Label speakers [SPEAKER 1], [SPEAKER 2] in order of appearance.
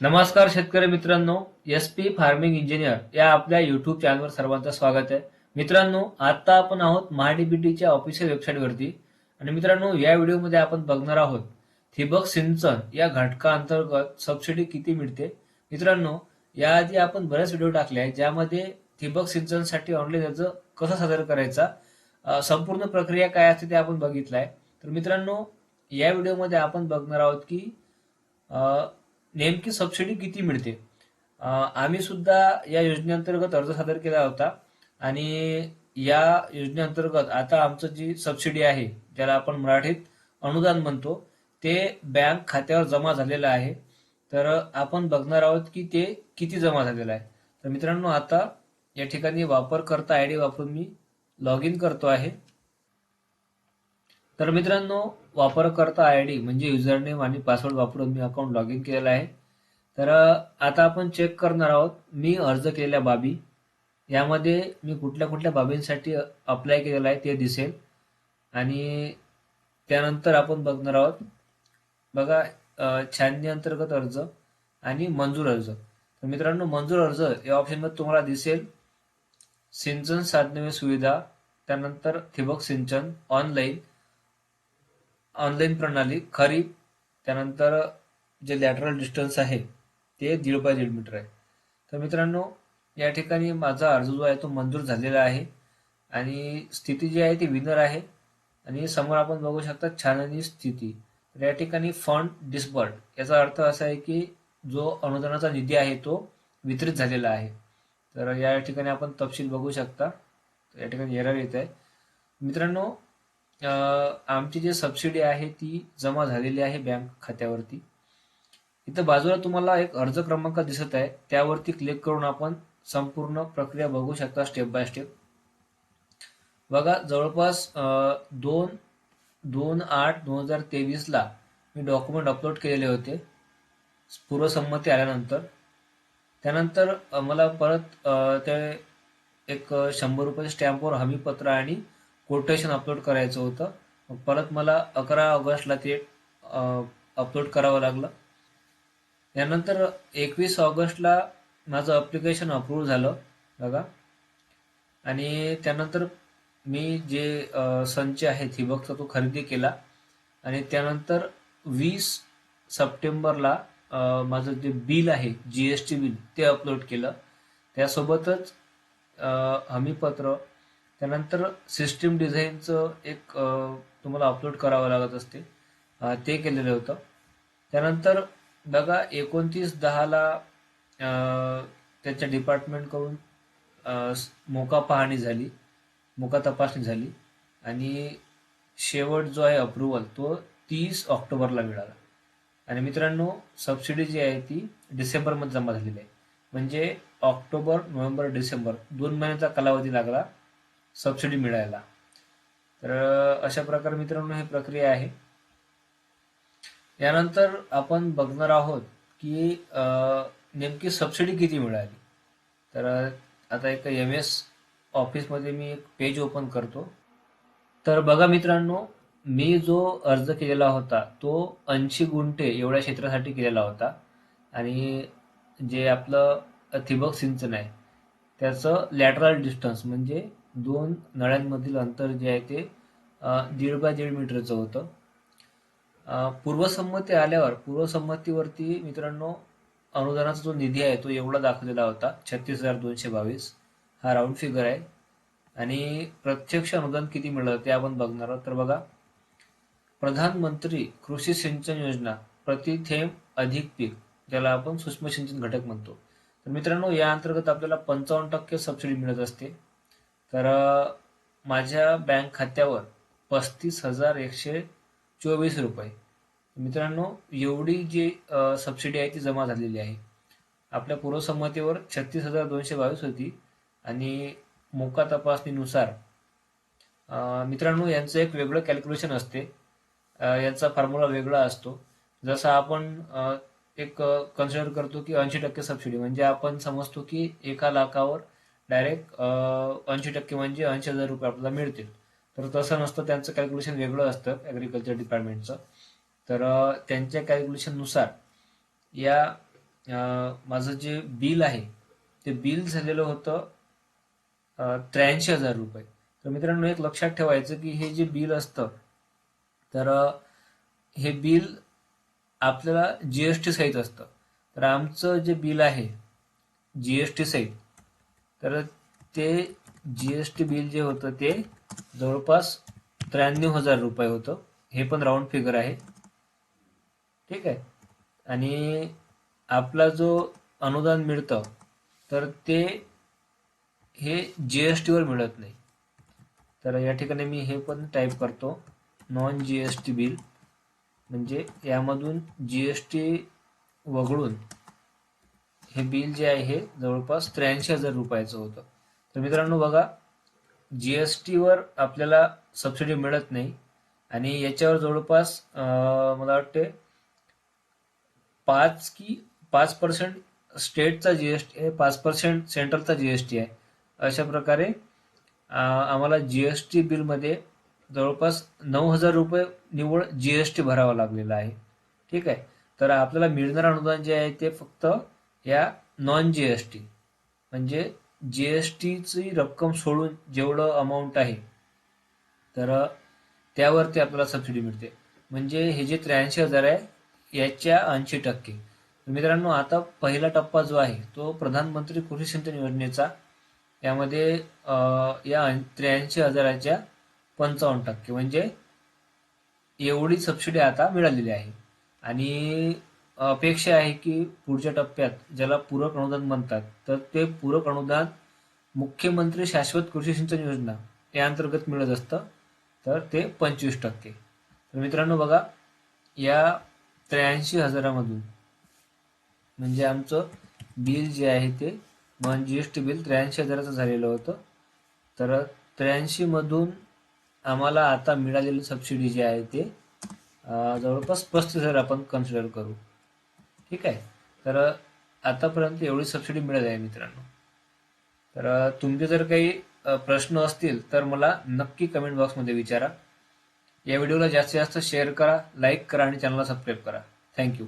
[SPEAKER 1] नमस्कार शेतकरी मित्रांनो एस पी फार्मिंग इंजिनियर या आपल्या युट्यूब चॅनलवर सर्वांचं स्वागत आहे. मित्रांनो आता आपण आहोत महाडीबीटीच्या ऑफिशियल वेबसाईटवरती आणि मित्रांनो या व्हिडिओमध्ये आपण बघणार आहोत ठिबक सिंचन या घटका अंतर्गत सबसिडी किती मिळते? मित्रांनो याआधी आपण बरेच व्हिडिओ टाकले आहेत ज्यामध्ये ठिबक सिंचनसाठी ऑनलाईन अर्ज कसा सादर करायचा संपूर्ण प्रक्रिया काय असते ते आपण बघितलं आहे तर मित्रांनो या व्हिडिओमध्ये आपण बघणार आहोत की नेमकी सबसिडी किती मिळते? आम्ही सुद्धा या योजनेअंतर्गत अर्ज सादर केला होता. आणि या योजनेअंतर्गत आता आमचं जी सबसिडी आहे ज्याला आपण मराठीत अनुदान म्हणतो ते बँक खात्यावर जमा झालेलं आहे. तर आपण बघणार आहोत की ते किती जमा झालेलं आहे. तर मित्रांनो आता या ठिकाणी वापरकर्ता आय डी वापरून मी लॉग इन करतो आहे. तर मित्रांनो वापरकर्ता आय डी म्हणजे युजरनेम आणि पासवर्ड वापरून मी अकाउंट लॉग इन केलेलं आहे. तर आता आपण चेक करणार आहोत मी अर्ज केलेल्या बाबी. यामध्ये मी कुठल्या कुठल्या बाबींसाठी अप्लाय केलेला आहे ते दिसेल. आणि त्यानंतर आपण बघणार आहोत. बघा अ, छाननी अंतर्गत अर्ज आणि मंजूर अर्ज. तर मित्रांनो मंजूर अर्ज या ऑप्शनमध्ये तुम्हाला दिसेल. सिंचन साधने सुविधा त्यानंतर ठिबक सिंचन ऑनलाईन ऑनलाईन प्रणाली खरी त्यानंतर जे लॅटरल डिस्टन्स आहे ते दीड बाय दीड मीटर आहे. तर मित्रांनो या ठिकाणी माझा अर्ज जो आहे तो मंजूर झालेला आहे. आणि स्थिती जी आहे ती विनर आहे. आणि समोर आपण बघू शकता छाननी स्थिती. तर या ठिकाणी फंड डिस्बर्ड याचा अर्थ असा आहे की जो अनुदानाचा निधी आहे तो वितरित झालेला आहे. तर या ठिकाणी आपण तपशील बघू शकता. तर या ठिकाणी एरर येत आहे. मित्रांनो अ, आमची जी सबसिडी आहे ती जमा झालेली आहे बँक खात्यावरती. इथं बाजूला तुम्हाला एक अर्ज क्रमांक दिसत आहे. त्यावरती क्लिक करून आपण संपूर्ण प्रक्रिया बघू शकता स्टेप बाय स्टेप बघा जवळपास दोन दोन आठ दोन हजार तेवीसला मी डॉक्युमेंट अपलोड केलेले होते. पूर्वसंमती आल्यानंतर. त्यानंतर मला परत ते एक शंभर रुपये स्टॅम्पवर हमीपत्र आणि कोटेशन अपलोड करायचं होतं. मग परत मला अकरा ऑगस्टला ते अपलोड करावं लागलं. यानंतर एकवीस ऑगस्टला माझं अप्लिकेशन अप्रूव्ह झालं बघा. आणि त्यानंतर मी जे संच आहे थिबकचा तो खरेदी केला. आणि त्यानंतर वीस सप्टेंबरला माझं जे बिल आहे जी एस टी बिल ते अपलोड केलं. त्यासोबतच हमीपत्र त्यानंतर सिस्टीम डिझाईनचं एक तुम्हाला अपलोड करावं लागत असते. ते केलेलं होतं. त्यानंतर बघा एकोणतीस दहाला त्याच्या डिपार्टमेंटकडून मोका पाहणी झाली. मोका तपासणी झाली. आणि शेवट जो आहे अप्रुव्हल तो तीस ऑक्टोबरला मिळाला. आणि मित्रांनो सबसिडी जी आहे ती डिसेंबरमध्ये जमा झालेली आहे. म्हणजे ऑक्टोबर नोव्हेंबर डिसेंबर दोन महिन्याचा कालावधी लागला. सबसिडी मिळायला. तर अशा प्रकारे मित्रांनो ही प्रक्रिया आहे. यानंतर आपण बघणार आहोत की नेमकी सबसिडी किती मिळाली. तर आता एक एम एस ऑफिसमध्ये मी एक पेज ओपन करतो. तर बघा मित्रांनो मी जो अर्ज केलेला होता तो ऐंशी गुंठे एवढ्या क्षेत्रासाठी केलेला होता. आणि जे आपलं ठिबक सिंचन आहे त्याचं लॅटरल डिस्टन्स म्हणजे दोन नळ्यांमधील अंतर जे आहे ते दीड बाय दीड मीटरचं होतं. पूर्वसंमती आल्यावर पूर्वसंमतीवरती मित्रांनो अनुदानाचा जो निधी आहे तो एवढा दाखवलेला होता छत्तीस हजार दोनशे बावीस. हा राऊंड फिगर आहे. आणि प्रत्यक्ष अनुदान किती मिळालं ते आपण बघणार आहोत. तर बघा प्रधानमंत्री कृषी सिंचन योजना प्रति थेंब अधिक पीक ज्याला आपण सूक्ष्म सिंचन घटक म्हणतो. तर मित्रांनो या अंतर्गत आपल्याला पंचावन्न टक्के सबसिडी मिळत असते. तर माझ्या बँक खात्यावर पस्तीस हजार एकशे चोवीस रुपये. मित्रांनो एवढी जी सबसिडी आहे ती जमा झालेली आहे. आपल्या पूर्वसंमतीवर छत्तीस हजार दोनशे बावीस होती आणि मोका तपासणीनुसार मित्रांनो यांचं एक वेगळं कॅल्क्युलेशन असते. यांचा फॉर्म्युला वेगळा असतो. जसं आपण एक कन्सिडर करतो की ऐंशी टक्के सबसिडी म्हणजे आपण समजतो की एका लाखावर डायरेक्ट ऐंशी टक्के म्हणजे ऐंशी हजार रुपये आपल्याला मिळतील. तर तसं नसतं त्यांचं कॅल्क्युलेशन वेगळं असतं ॲग्रिकल्चर डिपार्टमेंटचं तर त्यांच्या कॅल्क्युलेशननुसार या माझं जे बिल आहे ते बिल झालेलं होतं त्र्याऐंशी हजार रुपये. तर मित्रांनो एक लक्षात ठेवायचं की हे जे बिल असतं तर हे बिल आपल्याला जी एश टी सहित असतं. तर आमचं जे बिल आहे जी एश टी सहित तर ते जी एस टी बिल जे होतं ते जवळपास त्र्याण्णव हजार रुपये होतं. हे पण राऊंड फिगर आहे. ठीक आहे. आणि आपला जो अनुदान मिळतं तर ते हे जी एस वर मिळत नाही. तर या ठिकाणी मी हे पण टाईप करतो. Non G S T bill म्हणजे यामधून जी एस टी वगळून हे बिल जे आहे हे जवळपास त्र्याऐंशी हजार रुपयाचं होतं. तर मित्रांनो बघा जी एस वर आपल्याला सबसिडी मिळत नाही आणि याच्यावर जवळपास मला वाटते पाच की पाच पर्सेंट स्टेटचा जी एस टी आहे पाच पर्सेंट सेंट्रलचा टी आहे. अशा प्रकारे आम्हाला जी एस टी बिलमध्ये जवळपास नऊ हजार रुपये निव्वळ जी एस टी भरावा लागलेला आहे. ठीक आहे? तर आपल्याला मिळणारं अनुदान जे आहे ते फक्त या नॉन जी एस टी म्हणजे जी एस टीची रक्कम सोडून जेवढं अमाऊंट आहे तर त्यावरती आपल्याला सबसिडी मिळते. म्हणजे हे जे त्र्याऐंशी हजार आहे याच्या ऐंशी टक्के. मित्रांनो आता पहिला टप्पा जो आहे तो प्रधानमंत्री कृषी सिंचन योजनेचा. यामध्ये या त्र्याऐंशी हजाराच्या पंचावन्न टक्के. म्हणजे एवढी सबसिडी आता मिळालेली आहे. आणि अपेक्षा आहे की पुढच्या टप्प्यात ज्याला पूरक अनुदान म्हणतात तर ते पूरक अनुदान मुख्यमंत्री शाश्वत कृषी सिंचन योजना या अंतर्गत मिळत असतं तर ते पंचवीस टक्के. तर मित्रांनो बघा या त्र्याऐंशी हजारामधून म्हणजे आमचं बिल जे आहे ते जी एस टी बिल त्र्याऐंशी हजाराचं झालेलं होतं. तर त्र्याऐंशीमधून आम्हाला आता मिळालेली सबसिडी जी आहे ते जवळपास पस्तीस हजार आपण कन्सिडर करू. ठीक आहे. तर आतापर्यंत एवढी सबसिडी मिळत आहे मित्रांनो. तर तुमचे जर काही प्रश्न असतील तर मला नक्की कमेंट बॉक्समध्ये विचारा. या व्हिडिओला जास्तीत जास्त शेअर करा लाईक करा आणि चॅनलला सबस्क्राईब करा. थँक्यू